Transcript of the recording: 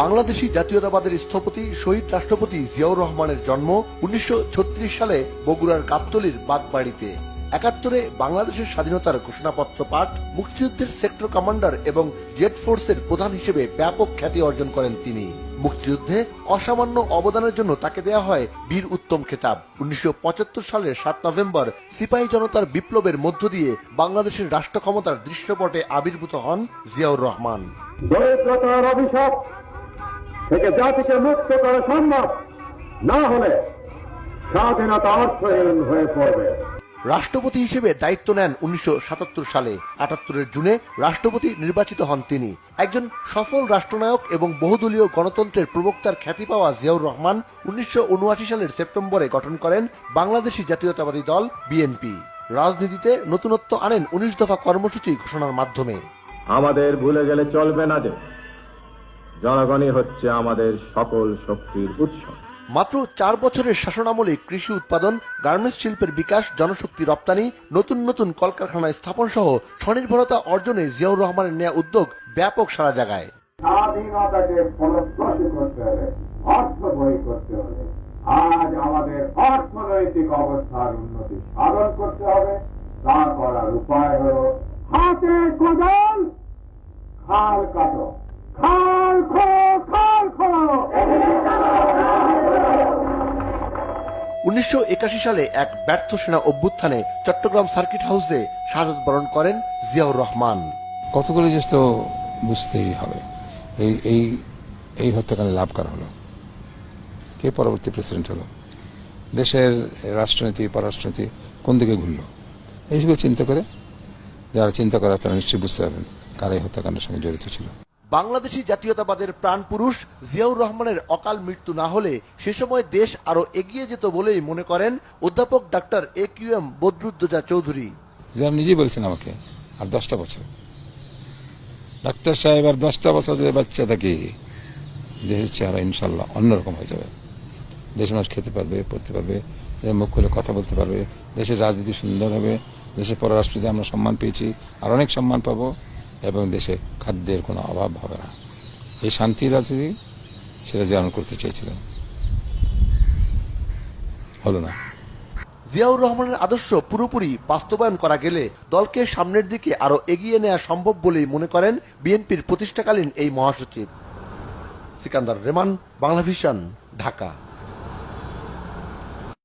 বাংলাদেশি জাতীয়তাবাদের স্থপতি, শহীদ রাষ্ট্রপতি জিয়াউর রহমানের জন্ম উনিশশো ছত্রিশ সালে বগুড়ার গাবতলীর বাগবাড়িতে। একাত্তরে বাংলাদেশের স্বাধীনতার ঘোষণাপত্র পাঠ, মুক্তিযুদ্ধের সেক্টর কমান্ডার এবং জেট ফোর্সের প্রধান হিসেবে ব্যাপক খ্যাতি অর্জন করেন তিনি। মুক্তিযুদ্ধে অসামান্য অবদানের জন্য তাকে দেয়া হয় বীর উত্তম খেতাব। উনিশশো পঁচাত্তর সালের সাত নভেম্বর সিপাহী জনতার বিপ্লবের মধ্য দিয়ে বাংলাদেশের রাষ্ট্র ক্ষমতার দৃশ্যপটে আবির্ভূত হন জিয়াউর রহমান। থেকে জাতিকে মুক্ত করা সম্ভব না হলে স্বাধীনতা অর্থহীন হয়ে পড়বে। রাষ্ট্রপতি হিসেবে দায়িত্ব নেন উনিশশো সালে আটাত্তরের জুনে রাষ্ট্রপতি নির্বাচিত হন তিনি। একজন সফল রাষ্ট্রনায়ক এবং বহুদলীয় গণতন্ত্রের প্রবক্তার খ্যাতি পাওয়া জিয়াউর রহমান উনিশশো উনআশি সালের সেপ্টেম্বরে গঠন করেন বাংলাদেশি জাতীয়তাবাদী দল বিএনপি। রাজনীতিতে নতুনত্ব আনেন উনিশ দফা কর্মসূচি ঘোষণার মাধ্যমে। আমাদের ভুলে গেলে চলবে না যে। জনগণই হচ্ছে আমাদের সকল শক্তির উৎস। মাত্র চার বছরের শাসনামলে কৃষি উৎপাদন গার্মেন্টস শিল্পের বিকাশ জনশক্তি রপ্তানি নতুন নতুন কলকারখানা স্থাপন সহ স্বনির্ভরতা অর্জনে জিয়াউর রহমানের নেয়া উদ্যোগ ব্যাপক সারা জাগায়। স্বাধীনতাকে ফলপ্রসূ করতে হবে অর্থ করতে হবে। আজ আমাদের অর্থনৈতিক অবস্থার উন্নতি সাধন করতে হবে। তা করার উপায় হল হাতে কোদাল খাল কাটো। খাল উনিশশো সালে এক ব্যর্থ সেনা অভ্যুত্থানে চট্টগ্রাম সার্কিট হাউসে শাহাদত বরণ করেন জিয়াউর রহমান। কতগুলো জিনিস তো বুঝতেই হবে। এই এই এই হত্যাকাণ্ডে লাভ কার হলো? কে পরবর্তী প্রেসিডেন্ট হলো? দেশের রাষ্ট্রনীতি, পররাষ্ট্রনীতি কোন দিকে ঘুরলো? এইসব চিন্তা করে, যারা চিন্তা করে তারা নিশ্চয়ই বুঝতে পারবেন কারা এই হত্যাকাণ্ডের সঙ্গে জড়িত ছিল। বাংলাদেশি জাতীয়তাবাদের প্রাণ পুরুষ জিয়াউর রহমানের অকাল মৃত্যু না হলে সে সময় দেশ আরও এগিয়ে যেত বলেই মনে করেন অধ্যাপক doctor A Q M Badruddoza Chowdhury. যে আপনি নিজেই বলেছেন আমাকে, আর দশটা বছর। ডাক্তার সাহেব আর দশটা বছর যদি বাচ্চা থাকি, দেশের চেহারা ইনশাল্লাহ অন্যরকম হয়ে যাবে। দেশের মানুষ খেতে পারবে, পড়তে পারবে মুখ খুলে কথা বলতে পারবে, দেশের রাজনীতি সুন্দর হবে, দেশের পররাষ্ট্রতে আমরা সম্মান পেয়েছি, আর অনেক সম্মান পাবো। এবং দেশে খাদ্যের কোনো অভাব হবে না। এই শান্তির রাজনীতি সেটা যেমন করতে চেয়েছিলেন। হলো না। জিয়াউর রহমানের আদর্শ পুরোপুরি বাস্তবায়ন করা গেলে দলকে সামনের দিকে আরও এগিয়ে নেওয়া সম্ভব বলেই মনে করেন বিএনপির প্রতিষ্ঠাকালীন এই মহাসচিব। সিকান্দার রেমান বাংলা ভিশন ঢাকা।